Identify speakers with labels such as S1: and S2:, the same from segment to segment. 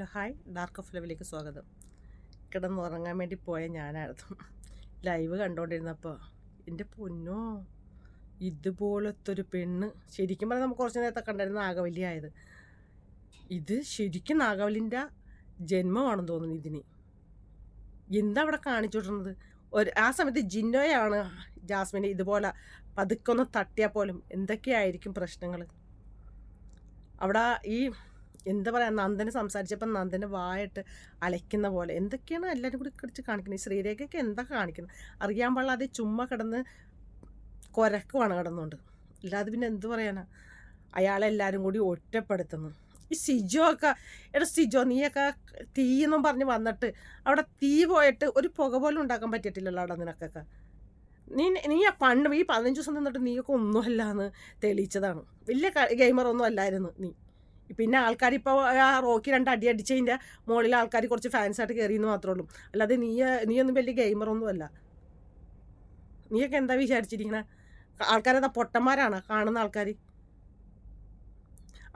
S1: Hello hi. Dark of ലെവലിലേക്ക് സ്വാഗതം. കിടന്നുറങ്ങാൻ വേണ്ടി പോയ ഞാനായിരുന്നു. ലൈവ് കണ്ടുകൊണ്ടിരുന്നപ്പോൾ എന്റെ പൊന്നോ ഇതുപോലത്തെ ഒരു പെണ്ണ്. ശരിക്കും പറഞ്ഞാൽ നമുക്ക് കുറച്ച് നേരത്തെ കണ്ടായിരുന്നു നാഗവല്ലിയായത്. ഇത് ശരിക്കും നാഗവല്ലിന്റെ ജന്മമാണെന്ന് തോന്നുന്നു ഇതിന്. എന്താ അവിടെ കാണിച്ചുകൊണ്ടിരുന്നത് ഒരു ആ സമയത്ത് ജിന്നോയാണ് ജാസ്മിനെ ഇതുപോലെ പതുക്കൊന്ന് തട്ടിയാൽ പോലും. എന്തൊക്കെയായിരിക്കും പ്രശ്നങ്ങൾ അവിടെ ഈ എന്താ പറയുക നന്ദന് സംസാരിച്ചപ്പോൾ നന്ദന് വായിട്ട് അലയ്ക്കുന്ന പോലെ. എന്തൊക്കെയാണ് എല്ലാവരും കൂടി കടിച്ച് കാണിക്കുന്നത് ശ്രീരേഖയ്ക്ക് എന്താ കാണിക്കുന്നത്? അറിയാൻ പാടില്ലാതെ ചുമ്മാ കിടന്ന് കൊരക്കുവാണ് കിടന്നുകൊണ്ട് അല്ലാതെ പിന്നെ എന്ത് പറയാനാ? അയാളെല്ലാവരും കൂടി ഒറ്റപ്പെടുത്തുന്നു. ഈ സിജോ ഒക്കെ എടാ സിജോ നീയൊക്കെ തീ എന്നും പറഞ്ഞ് വന്നിട്ട് അവിടെ തീ പോയിട്ട് ഒരു പുക പോലും ഉണ്ടാക്കാൻ പറ്റിയിട്ടില്ലല്ലോ അവിടെ നിനക്കൊക്കെ. നീ നീ പണ്ട് ഈ പതിനഞ്ച് ദിവസം നിന്നിട്ട് നീയൊക്കെ ഒന്നുമല്ല എന്ന് തെളിയിച്ചതാണ്. വലിയ ഗെയിമർ ഒന്നും അല്ലായിരുന്നു നീ. പിന്നെ ആൾക്കാർ ഇപ്പോൾ ആ റോക്കി രണ്ട് അടി അടിച്ചതിന്റെ മുകളിൽ ആൾക്കാർ കുറച്ച് ഫാൻസായിട്ട് കയറിയെന്ന് മാത്രമേ ഉള്ളൂ അല്ലാതെ നീ നീയൊന്നും വലിയ ഗെയിമറൊന്നും അല്ല. നീയൊക്കെ എന്താ വിചാരിച്ചിരിക്കണേ? ആൾക്കാരതാ പൊട്ടന്മാരാണ് കാണുന്ന ആൾക്കാർ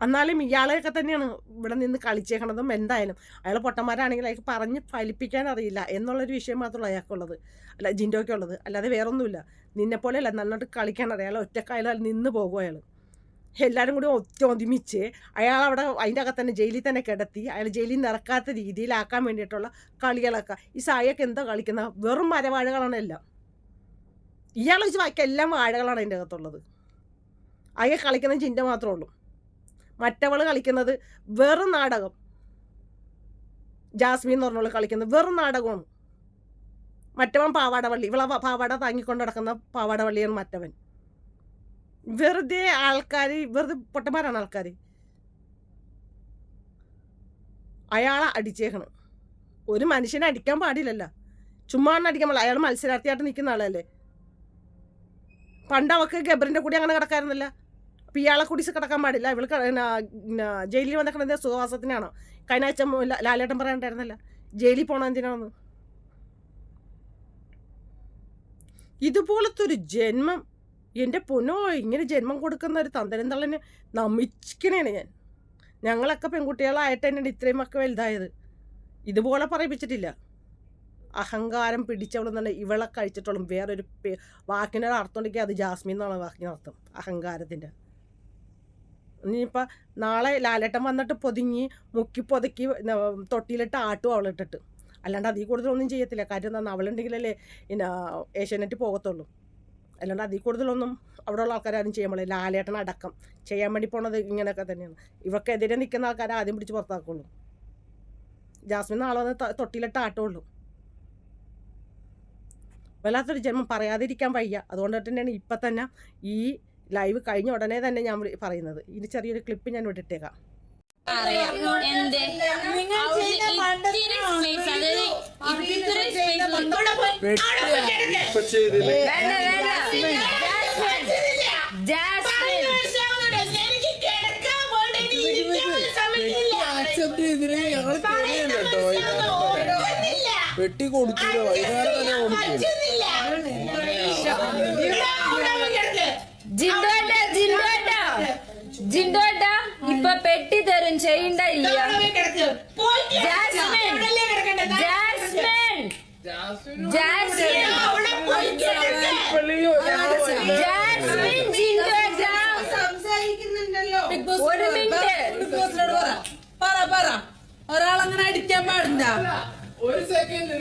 S1: എന്നാലും ഇയാളെയൊക്കെ തന്നെയാണ് ഇവിടെ നിന്ന് കളിച്ചേക്കണതും എന്തായാലും. അയാൾ പൊട്ടന്മാരാണെങ്കിൽ അയാൾക്ക് പറഞ്ഞ് ഫലിപ്പിക്കാൻ അറിയില്ല എന്നുള്ളൊരു വിഷയം മാത്രമല്ല അയാൾക്കുള്ളത്. അല്ല ജിൻഡോയ്ക്കുള്ളത്. അല്ലാതെ വേറൊന്നുമില്ല. നിന്നെപ്പോലെയല്ല നന്നായിട്ട് കളിക്കാൻ അറിയാം. അയാൾ ഒറ്റക്കായാലും നിന്ന് പോകും അയാൾ എല്ലാവരും കൂടി ഒത്തി ഒതുമിച്ച് അയാൾ അവിടെ അതിന്റെ അകത്ത് തന്നെ ജയിലിൽ തന്നെ കിടത്തി അയാൾ ജയിലിൽ നിന്ന് ഇറക്കാത്ത രീതിയിലാക്കാൻ വേണ്ടിയിട്ടുള്ള കളികളൊക്കെ. ഈ സായൊക്കെ എന്താ കളിക്കുന്ന? വെറും മരവാഴകളാണ് എല്ലാം. ഇയാൾ വെച്ച് ബാക്കി എല്ലാം വാഴകളാണ് അതിന്റെ അകത്തുള്ളത്. അയാൾ കളിക്കുന്ന ചിന്ത മാത്രമേ ഉള്ളൂ. മറ്റവൾ കളിക്കുന്നത് വെറും നാടകം. ജാസ്മിൻ എന്ന് പറഞ്ഞവൾ കളിക്കുന്നത് വെറും നാടകമാണ്. മറ്റവൻ പാവാടവള്ളി ഇവളെ പാവാട താങ്ങിക്കൊണ്ട് നടക്കുന്ന പാവാടവള്ളിയാണ് മറ്റവൻ. വെറുതെ ആൾക്കാർ വെറുതെ പൊട്ടന്മാരാണ് ആൾക്കാർ അയാളെ അടിച്ചേക്കണം. ഒരു മനുഷ്യനെ അടിക്കാൻ പാടില്ലല്ലോ. ചുമ്മാ അടിക്കാൻ പാടില്ല. അയാൾ മത്സരാർത്ഥിയായിട്ട് നിൽക്കുന്ന ആളല്ലേ. പണ്ട് അവൾക്ക് ഗബറിന്റെ കൂടി അങ്ങനെ കിടക്കായിരുന്നല്ല. അപ്പം ഇയാളെ കൂടി കിടക്കാൻ പാടില്ല. ഇവൾ ജയിലിൽ വന്നിരിക്കണത് സുഖവാസത്തിനാണോ? കഴിഞ്ഞ ആഴ്ച ലാലേട്ടൻ പറയാണ്ടായിരുന്നല്ല ജയിലിൽ പോകണം എന്തിനാണെന്ന്? ഇതുപോലത്തെ ഒരു ജന്മം എന്റെ പൊന്നോ ഇങ്ങനെ ജന്മം കൊടുക്കുന്ന ഒരു തന്തരം തള്ളനെ നമിക്കണേണ് ഞാൻ. ഞങ്ങളൊക്കെ പെൺകുട്ടികളായിട്ട് തന്നെയാണ് ഇത്രയും ഒക്കെ വലുതായത്. ഇതുപോലെ പറയിപ്പിച്ചിട്ടില്ല. അഹങ്കാരം പിടിച്ചവളെന്നല്ല ഇവളെ കഴിച്ചിട്ടോളും. വേറൊരു വാക്കിനൊരു അർത്ഥം ഉണ്ടെങ്കിൽ അത് ജാസ്മിൻ എന്നാണ് വാക്കിന് അർത്ഥം അഹങ്കാരത്തിന്റെ ഇനിയിപ്പോൾ നാളെ ലാലേട്ടൻ വന്നിട്ട് പൊതിഞ്ഞ് മുക്കി പൊതുക്കി തൊട്ടിയിലിട്ട് ആട്ടും അവളിട്ടിട്ട്. അല്ലാണ്ട് അതിൽ കൂടുതലൊന്നും ചെയ്യത്തില്ല. കാര്യം എന്താ അവളുണ്ടെങ്കിലല്ലേ പിന്നെ ഏഷ്യാനെറ്റ് പോകത്തുള്ളൂ. അല്ലാണ്ട് അതിൽ കൂടുതലൊന്നും അവിടെയുള്ള ആൾക്കാരും ചെയ്യാൻ പാടില്ല. ലാലേട്ടൻ അടക്കം. ചെയ്യാൻ വേണ്ടി പോണത് ഇങ്ങനെയൊക്കെ തന്നെയാണ്. ഇവർക്കെതിരെ നിൽക്കുന്ന ആൾക്കാരെ ആദ്യം പിടിച്ച് പുറത്താക്കുള്ളൂ. ജാസ്മിൻ നാളെ വന്ന് തൊട്ടിയിലിട്ട് ആട്ടുള്ളൂ. വല്ലാത്തൊരു ജന്മം പറയാതിരിക്കാൻ വയ്യ. അതുകൊണ്ട് തന്നെയാണ് ഇപ്പം തന്നെ ഈ ലൈവ് കഴിഞ്ഞ ഉടനെ തന്നെ ഞാൻ പറയുന്നത്. ഇനി ചെറിയൊരു ക്ലിപ്പ് ഞാൻ വിട്ടിട്ടേക്കാം
S2: അറിയാം.
S3: വെട്ടി കൊടുക്കില്ല വൈകുന്നേരം തന്നെ കൊടുക്കില്ല
S2: ജിൻഡോട്ട ഇപ്പൊ പെട്ടി തരും ചെയ്യണ്ട ഇല്ല. ജാസ്മിൻ. ജാസ്മിൻ ജാസ്മിൻ ജാസ്മിൻ ജിൻഡോട്ട ഒരു മിനിറ്റ്
S4: ബോസിനോട് പറ പറ ഒരാളങ്ങനെ അടിക്കാൻ പാടില്ല
S3: ഒരു സെക്കൻഡ്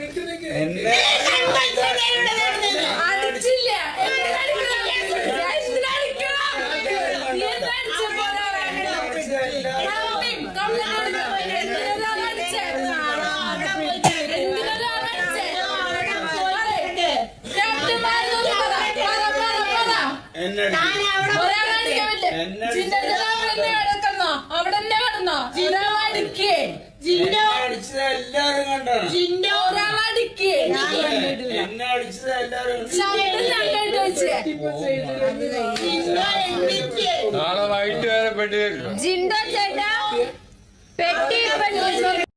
S3: എല്ലാരും കണ്ടാണ്. എന്നെ അടിച്ചത്. നാളെ വൈകിട്ട് വരെ പെട്ടി
S2: ജിൻഡോ ചേട്ടാ പെട്ടി